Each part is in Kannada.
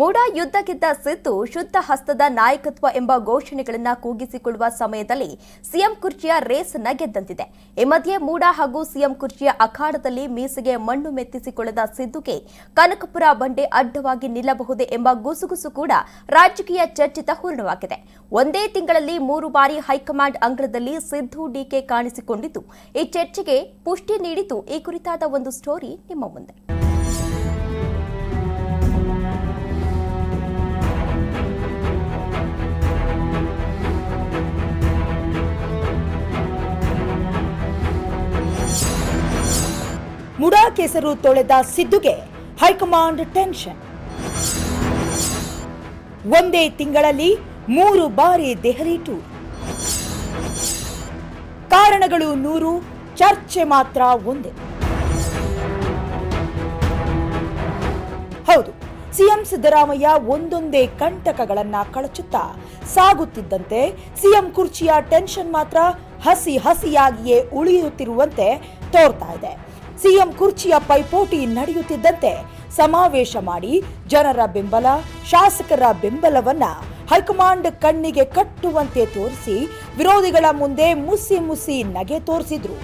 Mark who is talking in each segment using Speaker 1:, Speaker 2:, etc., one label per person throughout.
Speaker 1: ಮೂಡ ಯುದ್ಧ ಗೆದ್ದ ಸಿದ್ದು ಶುದ್ಧ ಹಸ್ತದ ನಾಯಕತ್ವ ಎಂಬ ಘೋಷಣೆಗಳನ್ನು ಕೂಗಿಸಿಕೊಳ್ಳುವ ಸಮಯದಲ್ಲಿ ಸಿಎಂ ಕುರ್ಚಿಯ ರೇಸ್ ಗೆದ್ದಂತಿದೆ ಈ ಮಧ್ಯೆ ಮೂಡ ಹಾಗೂ ಸಿಎಂ ಕುರ್ಚಿಯ ಅಖಾಡದಲ್ಲಿ ಮೀಸೆಗೆ ಮಣ್ಣು ಮೆತ್ತಿಸಿಕೊಳ್ಳದ ಸಿದ್ದುಗೆ ಕನಕಪುರ ಬಂಡೆ ಅಡ್ಡವಾಗಿ ನಿಲ್ಲಬಹುದೇ ಎಂಬ ಗುಸುಗುಸು ಕೂಡ ರಾಜಕೀಯ ಚರ್ಚಿತ ಹೂರ್ಣವಾಗಿದೆ. ಒಂದೇ ತಿಂಗಳಲ್ಲಿ ಮೂರು ಬಾರಿ ಹೈಕಮಾಂಡ್ ಅಂಗಳದಲ್ಲಿ ಸಿದ್ದು ಡಿಕೆ ಕಾಣಿಸಿಕೊಂಡಿದ್ದು. ಈ ಚರ್ಚೆಗೆ ಪುಷ್ಟಿ ನೀಡಿತು ಈ ಕುರಿತಾದ ಒಂದು ಸ್ಟೋರಿ ನಿಮ್ಮ ಮುಂದೆ.
Speaker 2: ಕೆಸರು ತೊಳೆದ ಸಿದ್ದುಗೆ ಹೈಕಮಾಂಡ್ ಟೆನ್ಷನ್. ಒಂದೇ ತಿಂಗಳಲ್ಲಿ ಮೂರು ಬಾರಿ ದೆಹಲಿ ಟೂರ್ ಕಾರಣಗಳು ನೂರು, ಚರ್ಚೆ ಮಾತ್ರ ಒಂದೇ. ಹೌದು, ಸಿಎಂ ಸಿದ್ದರಾಮಯ್ಯ ಒಂದೊಂದೇ ಕಂಟಕಗಳನ್ನ ಕಳಚುತ್ತಾ ಸಾಗುತ್ತಿದ್ದಂತೆ ಸಿಎಂ ಕುರ್ಚಿಯ ಟೆನ್ಷನ್ ಮಾತ್ರ ಹಸಿ ಹಸಿಯಾಗಿಯೇ ಉಳಿಯುತ್ತಿರುವಂತೆ ತೋರ್ತಾ ಇದೆ. ಸಿಎಂ ಕುರ್ಚಿಯ ಪೈಪೋಟಿ ನಡೆಯುತ್ತಿದ್ದಂತೆ ಸಮಾವೇಶ ಮಾಡಿ ಜನರ ಬೆಂಬಲ, ಶಾಸಕರ ಬೆಂಬಲವನ್ನ ಹೈಕಮಾಂಡ್ ಕಣ್ಣಿಗೆ ಕಟ್ಟುವಂತೆ ತೋರಿಸಿ ವಿರೋಧಿಗಳ ಮುಂದೆ ಮುಸಿ ಮುಸಿ ನಗೆ ತೋರಿಸಿದ್ರು.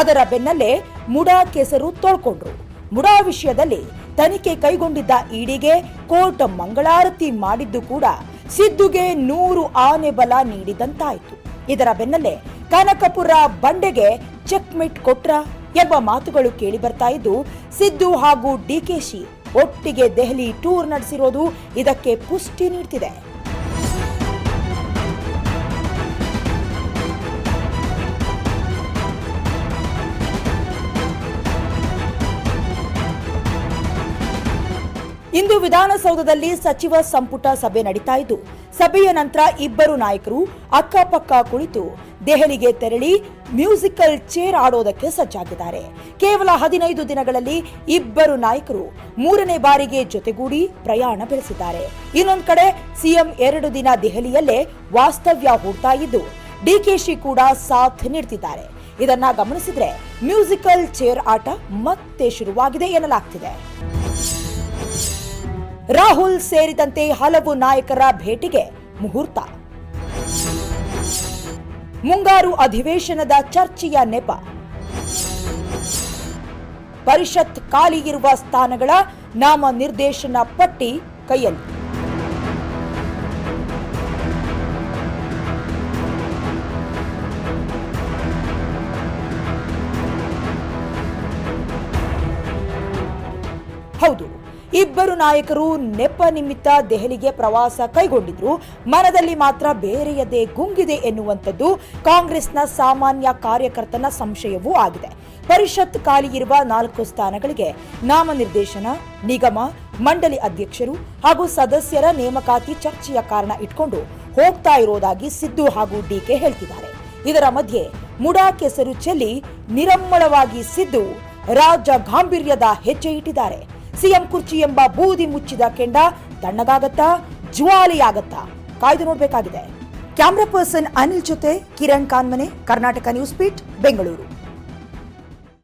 Speaker 2: ಅದರ ಬೆನ್ನಲ್ಲೇ ಮುಡಾ ಕೆಸರು ತೊಳ್ಕೊಂಡ್ರು. ಮುಡಾ ವಿಷಯದಲ್ಲಿ ತನಿಖೆ ಕೈಗೊಂಡಿದ್ದ ಇಡಿಗೆ ಕೋರ್ಟ್ ಮಂಗಳಾರತಿ ಮಾಡಿದ್ದು ಕೂಡ ಸಿದ್ದುಗೆ ನೂರು ಆನೆ ಬಲ ನೀಡಿದಂತಾಯಿತು. ಇದರ ಬೆನ್ನಲ್ಲೇ ಕನಕಪುರ ಬಂಡೆಗೆ ಚೆಕ್ಮಿಟ್ ಕೊಟ್ರ. ಎಂಬ ಮಾತುಗಳು ಕೇಳಿ ಬರ್ತಾ ಇದ್ದು, ಸಿದ್ದು ಹಾಗೂ ಡಿಕೆಶಿ ಒಟ್ಟಿಗೆ ದೆಹಲಿ ಟೂರ್ ನಡೆಸಿರೋದು ಇದಕ್ಕೆ ಪುಷ್ಟಿ ನೀಡ್ತಿದೆ. ಇಂದು ವಿಧಾನಸೌಧದಲ್ಲಿ ಸಚಿವ ಸಂಪುಟ ಸಭೆ ನಡೀತಾ ಇದ್ದು, ಸಭೆಯ ನಂತರ ಇಬ್ಬರು ನಾಯಕರು ಅಕ್ಕಪಕ್ಕ ಕುಳಿತು ದೆಹಲಿಗೆ ತೆರಳಿ ಮ್ಯೂಸಿಕಲ್ ಚೇರ್ ಆಡೋದಕ್ಕೆ ಸಜ್ಜಾಗಿದ್ದಾರೆ. ಕೇವಲ ಹದಿನೈದು ದಿನಗಳಲ್ಲಿ ಇಬ್ಬರು ನಾಯಕರು ಮೂರನೇ ಬಾರಿಗೆ ಜೊತೆಗೂಡಿ ಪ್ರಯಾಣ ಬೆಳೆಸಿದ್ದಾರೆ. ಇನ್ನೊಂದು ಕಡೆ ಸಿಎಂ ಎರಡು ದಿನ ದೆಹಲಿಯಲ್ಲೇ ವಾಸ್ತವ್ಯ ಹೂಡ್ತಾ ಇದ್ದು ಡಿಕೆಶಿ ಕೂಡ ಸಾಥ್ ನೀಡ್ತಿದ್ದಾರೆ. ಇದನ್ನ ಗಮನಿಸಿದ್ರೆ ಮ್ಯೂಸಿಕಲ್ ಚೇರ್ ಆಟ ಮತ್ತೆ ಶುರುವಾಗಿದೆ ಎನ್ನಲಾಗ್ತಿದೆ. ರಾಹುಲ್ ಸೇರಿದಂತೆ ಹಲವು ನಾಯಕರ ಭೇಟಿಗೆ ಮುಹೂರ್ತ. ಮುಂಗಾರು ಅಧಿವೇಶನದ ಚರ್ಚೆಯ ನೆಪ. ಪರಿಷತ್ ಖಾಲಿ ಇರುವ ಸ್ಥಾನಗಳ ನಾಮ ನಿರ್ದೇಶನ ಪಟ್ಟಿ ಕೈಯಲ್ಲಿ. ಹೌದು. ಇಬ್ಬರು ನಾಯಕರು ನೆಪ ನಿಮಿತ್ತ ದೆಹಲಿಗೆ ಪ್ರವಾಸ ಕೈಗೊಂಡಿದ್ರು. ಮನದಲ್ಲಿ ಮಾತ್ರ ಬೇರೆಯದೇ ಗುಂಗಿದೆ ಎನ್ನುವಂಥದ್ದು ಕಾಂಗ್ರೆಸ್ನ ಸಾಮಾನ್ಯ ಕಾರ್ಯಕರ್ತನ ಸಂಶಯವೂ ಆಗಿದೆ. ಪರಿಷತ್ ಖಾಲಿ ಇರುವ ನಾಲ್ಕು ಸ್ಥಾನಗಳಿಗೆ ನಾಮನಿರ್ದೇಶನ ನಿಗಮ, ಮಂಡಳಿ ಅಧ್ಯಕ್ಷರು ಹಾಗೂ ಸದಸ್ಯರ ನೇಮಕಾತಿ ಚರ್ಚೆಯ ಕಾರಣ ಇಟ್ಕೊಂಡು ಹೋಗ್ತಾ ಇರೋದಾಗಿ ಸಿದ್ದು ಹಾಗೂ ಡಿಕೆ ಹೇಳ್ತಿದ್ದಾರೆ. ಇದರ ಮಧ್ಯೆ ಮುಡಾ ಕೆಸರು ಚೆಲ್ಲಿ ನಿರಮ್ಮಳವಾಗಿ ಸಿದ್ದು ರಾಜ ಗಾಂಭೀರ್ಯದ ಹೆಜ್ಜೆ ಇಟ್ಟಿದ್ದಾರೆ. ಸಿಎಂ ಕುರ್ಚಿ ಎಂಬ ಬೂದಿ ಮುಚ್ಚಿದ ಕೆಂಡ ತಣ್ಣಗಾಗತ್ತಾ, ಜ್ವಾಲೆಯಾಗತ್ತಾ. ಕಾಯ್ದು ನೋಡ್ಬೇಕಾಗಿದೆ. ಕ್ಯಾಮ್ರಾ ಪರ್ಸನ್ ಅನಿಲ್ ಜೊತೆ ಕಿರಣ್ ಕಾನ್ಮನೆ, ಕರ್ನಾಟಕ ನ್ಯೂಸ್ ಪೀಟ್, ಬೆಂಗಳೂರು.